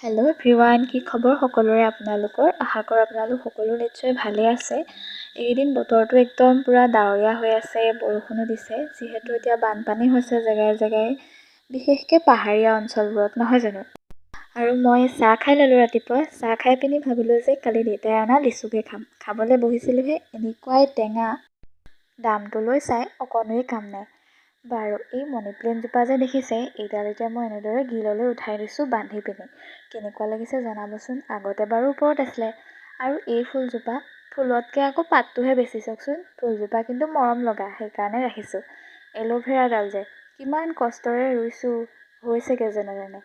Hello everyone কি খবৰ সকলোৰে আপোনালোকৰ? আশা কৰোঁ আপোনালোক সকলো নিশ্চয় ভালে আছে। এইকেইদিন বতৰটো একদম পূৰা ডাৱৰীয়া হৈ আছে বৰষুণো দিছে। যিহেতু এতিয়া বানপানী হৈছে জেগাই জেগাই বিশেষকৈ পাহাৰীয়া অঞ্চলবোৰত নহয় জানো? আৰু মই চাহ খাই ল'লোঁ ৰাতিপুৱা। চাহ খাই পিনি ভাবিলোঁ যে কালি দেউতাই অনা লিচুকে খাম। খাবলৈ বহিছিলোঁহে এনেকুৱাই টেঙা দামটোলৈ চাই অকণোৱেই কাম নাই। বাৰু এই মানি প্লেণ্টজোপা যে দেখিছে এইডাল এতিয়া মই এনেদৰে গ্ৰিললৈ উঠাই দিছোঁ বান্ধি পিনি। কেনেকুৱা লাগিছে জনাবচোন আগতে বাৰু ওপৰত আছিলে। আৰু এই ফুলজোপা ফুলতকৈ আকৌ পাতটোহে বেছি চাওকচোন। ফুলজোপা কিন্তু মৰম লগা সেইকাৰণে ৰাখিছোঁ। এল'ভেৰাডাল যে কিমান কষ্টৰে ৰুইছোঁ হৈছেগৈ যেনে তেনে।